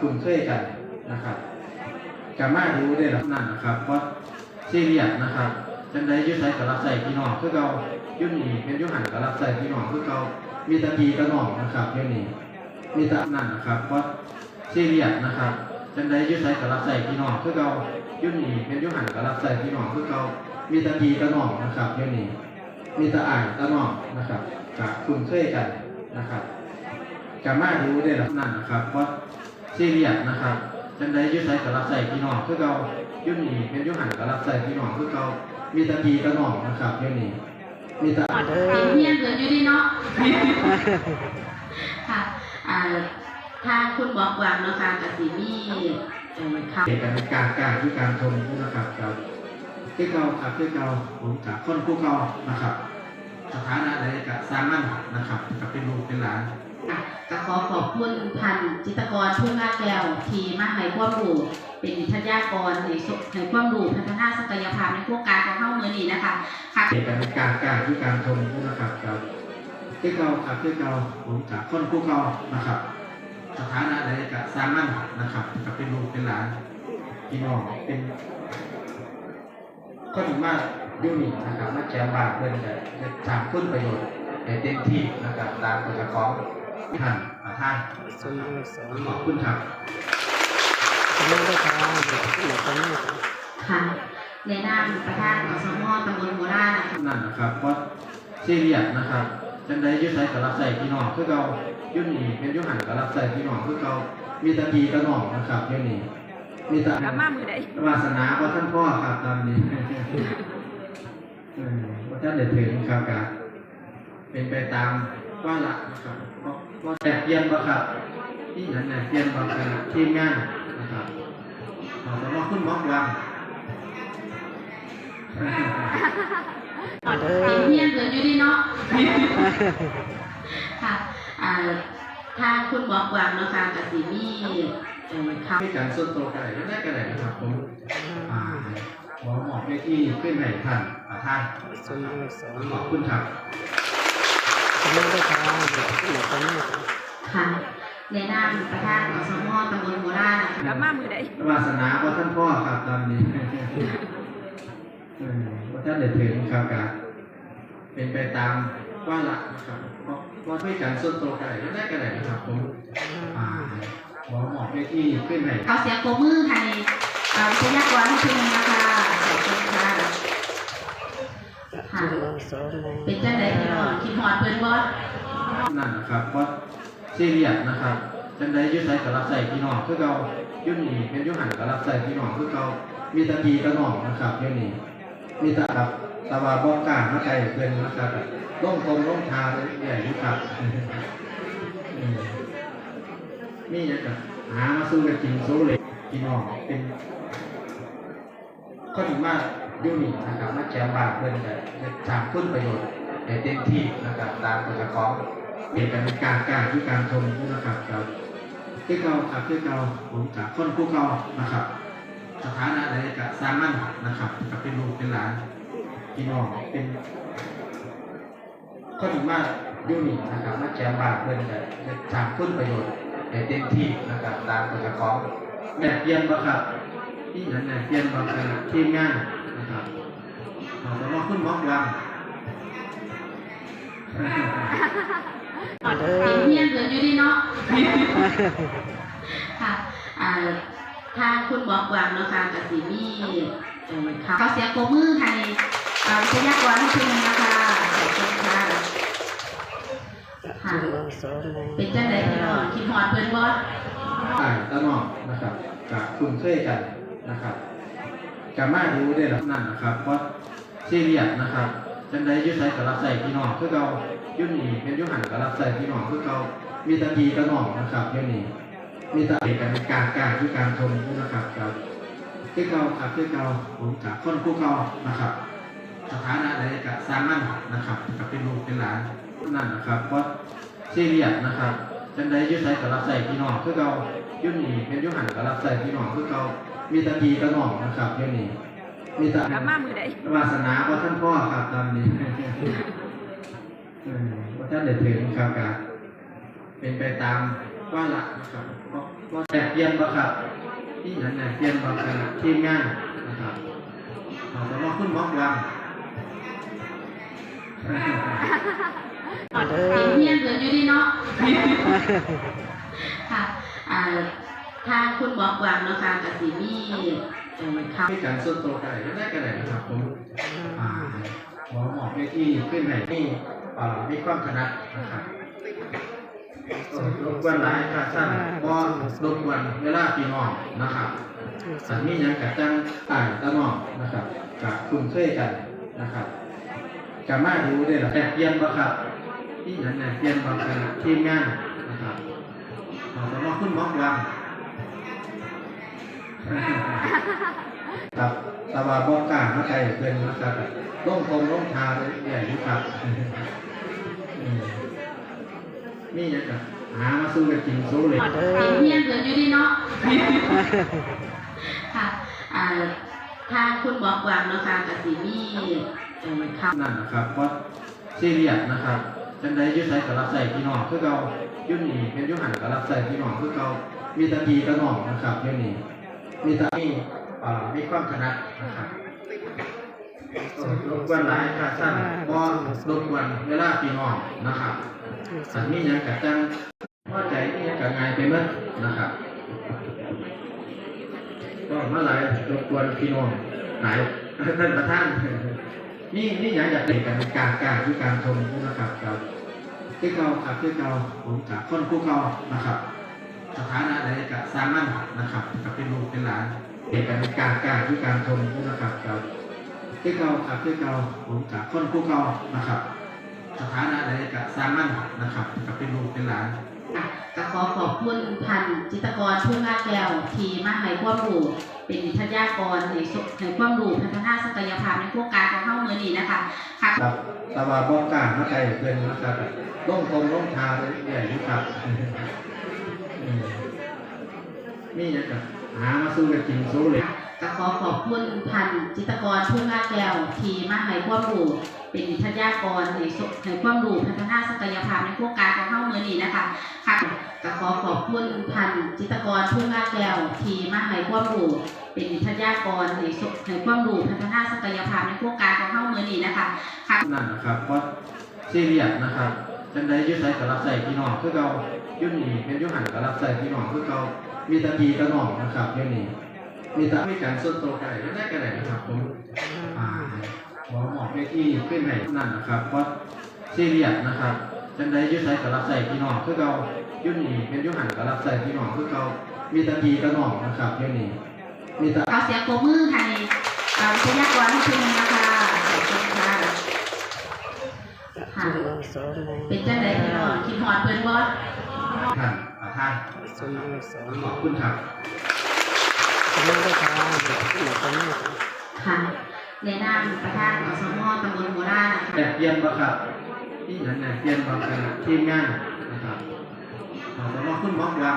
คุ้นเคยกันนะครับกามาดูได้หลักนั่นนะครับเพราะซีเรียสนะครับจังไดอยุ่ใส่กับรับใส่พี่น้องคือเรายุ่นนี่เป็นยุ่หันกับรับใส่พี่น้องคือเรามีตะพีกระหน่องนะครับยุ่นนี่มีตะนั่นนะครับเพราะซีเรียสนะครับจังไดอยุ่ใส่กับรับใส่พี่น้องคือเรายุ่นนี่เป็นยุ่หันกับรับใส่พี่น้องคือเรามีตะพีกระหน่องนะครับยุ่นนี่มีตะอ่างกระหน่องนะครับกับคุ้นเคยกันนะครับกามาดูได้หลักนั่นนะครับเพราะซีเรียสนะครับจังไดอยุ่ใส่กับรับใส่พี่น้องคือเรายุ่นนี่เป็นอยุ่หันกับรับใส่พี่น้องคือเรามีแตะพีกระหน่องนะครับอยุ่นนี่มีแตะเห็นเพียงเกินอยู่ดีเนาะค่ะอ่าทางคุณบอกวางเนาะค่ะกับสีมีเอ่อคำเอกเป็นการกล้ารที่การชมนะครับครับที่เก่าครับที่เก่าผมกับคนผู้เก่านะครับ สถานะใดกับสร้างมั่นนะครับกับเป็นลูกเป็นหลานอะก็ขอขอบคุณพันจิตรกรผู้งาแก้วที่มาให้ความรู้เป็นวิทยากรในสให้ความรู้พัฒนาศักยภาพในโครงการของเฮามือนี้นะคะค่ะเอกเป็นการกล้ารที่การชมนะครับครับที่เก่าครับที่เก่าผมกับคนผู้เก่านะครับ สถานะใดกับสร้างมั่นนะครับกับเป็นลูกเป็นหลานพี่น้องเป็นคนมาก ยุ่นี่นะครับมาแจมบาทเพื่อนจะจะทำคุณประโยชน์ให้เต็มที่นะครับตามกฎของท่านประธานสมบูรณ์สมขอบคุณครับบูรณ์ด้วยครับหลักหลักนี้ค่ะในนามประธานอสมตำบลโบราณนะคะนั่นนะครับเพราะซีเรียสนะครับจังไดอยุ่ใส่กับรับใส่พี่น้องคือเรายุ่นนี่เป็นอยุ่หันกับรับใส่พี่น้องคือเรามีแตะพีกระหน่องนะครับอยุ่นนี่มีแตะกลับมามือใดวาสนาว่าท่านพ่อครับตอนนี้เออ ว่าท่านเด็ดถึงครับกะเป็นไปตามว่าละนะครับเพราะว่าแต่เปลี่ยนบ่ครับที่นั่นน่ะเปลี่ยนบ่กันทีมงานนะครับขอสมมติคุณหมอกวังเด้เห็นอเพียงเกินอยู่ดีเนาะค่ะอ่าทางคุณบอกวางเนาะค่ะกับสีมีเอ่อคำมีการส่วนตัวกันไหนได้กันไหนนะครับผมอ่า ขอหมอบเลขที่ขึ้นให้ท่านประธานสมบูรณ์สมขอบคุณครับสมบูรณ์ด้วยครับค่ะในนามประธานอสมตำบลโบราณนะคะกลับมามือใดวาสนาว่าท่านพ่อครับตอนนี้เออว่าท่านเด็ดถึงครับกะเป็นไปตามว่าละครับเพราะว่าด้วยการส่วนตัวกันได้กันไหนครับผมขอหมอบเลขที่ขึ้นให้เขาเสียงโกมือให้ อ่าวิทยากรทุกคนนะคะขอบคุณค่ะค่ะเป็นเจังไดพี่น้องคิดฮอดเพิ่อนบ่นั่นนะครับเพราะซีเรียสนะครับจังไดยุ่ใส่กับรับใส่พี่น้องคือเรายุ่นนี่เป็นยุ่หันกับรับใส่พี่น้องคือเรามีตะพีกระหน่องนะครับยุ่นนี่มีตะครับตะวาบอกการมาใจเพื่อนนะครับล่องตรงล่องทาเลยใหญ่ยุครับนี่ยังกับหามาสู้กันจริงสู้เลยพี่น้องเป็น คนมากยุ่นี่นะครับมาแจมบาทเพื่อนจะจะทำคุณประโยชน์ให้เต็มที่นะครับตามกฎของเอกเป็นการกล้ารที่การชมนะครับครับที่เก่าครับที่เก่าผมกับคนผู้เก่านะครับ สถานะใดกับสร้างมั่นนะครับกับเป็นลูกเป็นหลานพี่น้องเป็นคนมากยุ่นี่นะครับมาแจมบาทเพื่อนจะจะทำคุณประโยชน์ให้เต็มที่นะครับตามกฎของแบบเปลี่ยมนบ่ครับ ที่นั่นน่ะเปลี่ยนบ่กันทีมงานนะครับขอสมมติคุณหมอกวังเด้อเห็นเพียงเกินอยู่ดีเนาะค่ะอ่าทางคุณบอกวางเนาะค่ะกับสีมีเอ่อคำเขาเสียงโกมือให้อ่าวิทยากรทุกคนนะคะขอบคุณค่ะสมบูรณ์สมบูรณ์เป็นจังไดพี่น้องคิดฮอดเพิ่นบ่อ่านตะนอกนะครับกับคุณเคยกัน นะครับกามาดูได้หลักนั่นนะครับเพราะซีเรียสนะครับจังไดอยุ่ใส่กับรับใส่พี่น้องคือเรายุ่นนี่เป็นยุ่หันกับรับใส่พี่น้องคือเรามีตะพีกระหน่องนะครับยุ่นนี่มีตะเอกเป็นการการที่การชมนะครับครับที่เก่าครับที่เก่าผมกับคนผู้เก่านะครับ สถานะใดกับสร้างมั่นนะครับกับเป็นลูกเป็นหลานนั่นนะครับเพราะซีเรียสนะครับจังไดอยุ่ใส่กับรับใส่พี่น้องคือเรายุ่นนี่เป็นยุ่หันกับรับใส่พี่น้องคือเรา มีแตะพีกระหน่องนะครับยุ่นนี่มีแตะกลับมามือใดวาสนาว่าท่านพ่อครับตอนนี้เออว่าท่านเด็ดถึงครับกะเป็นไปตามว่าละนะครับก็ก็แต่เปลี่ยนบ่ครับที่นั้นน่ะเปลี่ยนบ่คณะทีมงานนะครับเอาแต่ว่าคุณหมอกวังเอเห็นอเพียนเดินอยู่ดีเนาะค่ะอ่า ทางคุณบอกวางเนาะค่ะกับสีมีเอ่อคมีการส่วนตัวกันได้ก็ได้นะครับผมอ่าขอหมอบไปที่ขึ้นไหนนี่อ่ามีความถนัดนะครับเอ่อรบกวนหลายค่ะท่านก็รบกวนเวลาพี่น้องนะครับสันมีหยังกับจังอ่านตะนองนะครับกับคุ้นเคยกันนะครับกามาดูได้หรอแต่เปลี่ยนบ่ครับที่นั้นน่ะเปลี่ยนบ่คณะทีมงานนะครับเอาแต่ว่าคุณมอกวัง ครับตาบาบอกกล้ามาใครเป็นนะครับล่งตรงล่งทาเลยใหญ่ยู่ครับนี่ยังกับหามาสู้กันจริงสู้เลยำเห็นเพียนเดินอยู่ดีเนาะค่ะอ่าทางคุณบอกวางเนาะค่ะกับสีมีเอ่อคนั่นนะครับเพราะซีเรียสนะครับจังใดยุใส่กับรับใส่พี่น้องคือเรายุ่นนี่เป็นยุหันกับรับใส่พี่น้องคือเรามีตะพีกระหน่องนะครับยุ่นนี่ มีแตะมีอ่มีความถนัดนะครับรบกวนหลายค่ะท่านก็รบกวนเวลาพี่น้องนะครับสันมีหยังกับจังพอใจมีหยังกับงายไปเมื่อนะครับก็เมาหลายรบกวนพี่น้องหลายท่านประธานนี่นี่ยังอยากเด็กกันการการคือการชมนะครับครับคือเก่าครับคือเก่าผมกับคนคู่เก่านะครับ สถานะใดกับสร้างมั่นนะครับกับเป็นลูกเป็นหลานเด็กกันการการคือการชมนะครับครับคือเก่าครับคือเก่าผมกับคนคู่เก่านะครับ สถานะใดกับสร้างมั่นนะครับกับเป็นลูกเป็นหลานำค่ะก็ขอขอบคุณพันจิตรกรทุ่งงาแก้วที่มาให้ความรู้เป็นวิทยากรในสให้ความรู้พัฒนาศักยภาพในโครงการของเฮ้ามือนี้นะคะค่ะครับตาบาบอกกล้ามาใครเพื่อนนะครับล่งตรงล่งทาเลยใหญ่อยู่ครับ อืมนี่ยังกับหามาสู้กันจริงสู้เลยก็ขอขอบคุณพันจิตรกรทุ่งงาแก้วที่มาให้ความรู้เป็นวิทยากรในสให้ความรู้พัฒนาศักยภาพในโครงการของเฮ้ามือนี้นะคะค่ะก็ขอขอบคุณพันจิตรกรทุ่งงาแก้วที่มาให้ความรู้เป็นวิทยากรในสให้ความรู้พัฒนาศักยภาพในโครงการของเฮ้ามือนี้นะคะค่ะนั่นนะครับเพราะซีเรียสนะครับ จังใดยุใส่กับรับใส่พี่น้องคือเรายุ่นนี่เป็นยุหันกับรับใส่พี่น้องคือเรามีตะพีกระหน่องนะครับยุ่นนี่มีตะมีการส่วนตัวกันได้ก็ได้นะครับผมอ่าหมอหมอบไปที่ขึ้นไหนนั่นนะครับเพราะซีเรียสนะครับจังใดยุใส่กับรับใส่พี่น้องคือเรายุ่นนี่เป็นยุหันกับรับใส่พี่น้องคือเรามีตะพีกระหน่องนะครับยุ่นนี่มีตะเอาเสียงโกมือให้เอ่อวิทยากรที่ชื่อนึงนะคะขอบคุณค่ะค่ะ สมโม เป็นจังไดพี่น้องคิดฮอดเพิ่นบ่ท่านประธานสมโมสมขอบคุณครับสมโมได้ทางหนักกันมากค่ะในนามประธานอสมตำบลโมรานะคะแต่เปลี่ยนบ่ครับที่นั้นน่ะเปลี่ยนบ่คณะทีมงานนะครับเอาแต่ว่าคุณหมอกวัง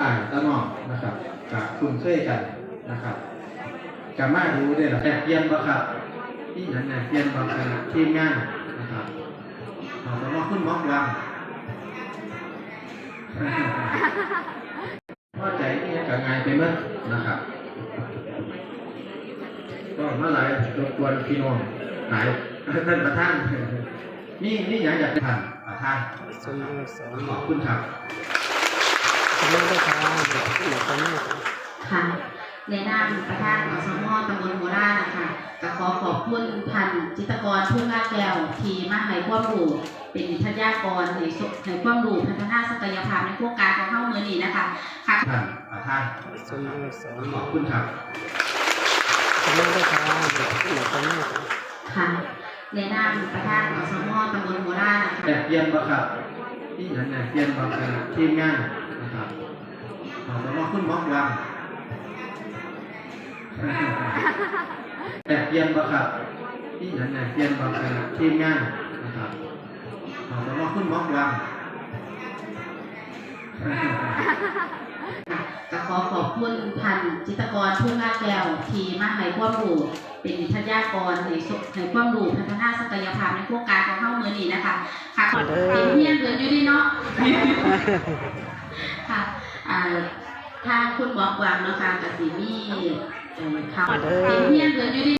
อ่านตะนอกนะครับกับคุณเคยกันนะครับกามาดูได้หรอแต่เปลี่ยนบ่ครับ ที่นั้นน่ะเปลี่ยนบ่คณะทีมงานนะครับเอาแต่ว่าคุณหมอกวังพอใจที่กับงานไปเมื่อนะครับก็มาหลายรบกวนพี่น้องหลายท่านประธานนี่นี่อยากอยากท่านประธานสมโมสมขอบคุณครับสมโมได้ทางหนักกันมากค่ะ ในนามประธานอสมตำบลโมรานะคะก็ขอขอบคุณพันจิตรกรทุ่งงาแก้วที่มาให้ความรู้เป็นวิทยากรในสให้ความรู้พัฒนาศักยภาพในโครงการของเฮ้ามือนี้นะคะค่ะท่านประธานสมโมสมขอบคุณครับสมโมได้ทางหนักกันมากค่ะในนามประธานอสมตำบลโมรานะคะแต่เปลี่ยนบ่ครับที่นั้นน่ะเปลี่ยนบ่คณะทีมงานนะครับเอาแต่ว่าคุณหมอกวัง แต่เปลี่ยนบ่ครับที่นั้นน่ะเปลี่ยนบ่คณะทีมงานนะครับเอาแต่ว่าคุณหมอกวังก็ขอขอบคุณพันจิตรกรทุ่งงาแก้วที่มาให้ความรู้เป็นทรัพยากรให้สให้ความรู้พัฒนาศักยภาพในโครงการของเฮามือนี้นะคะค่ะเป็นเฮียนเดือนอยู่ดีเนาะค่ะอ่าทางคุณหมอกวางเนาะค่ะกับสิมี เอ่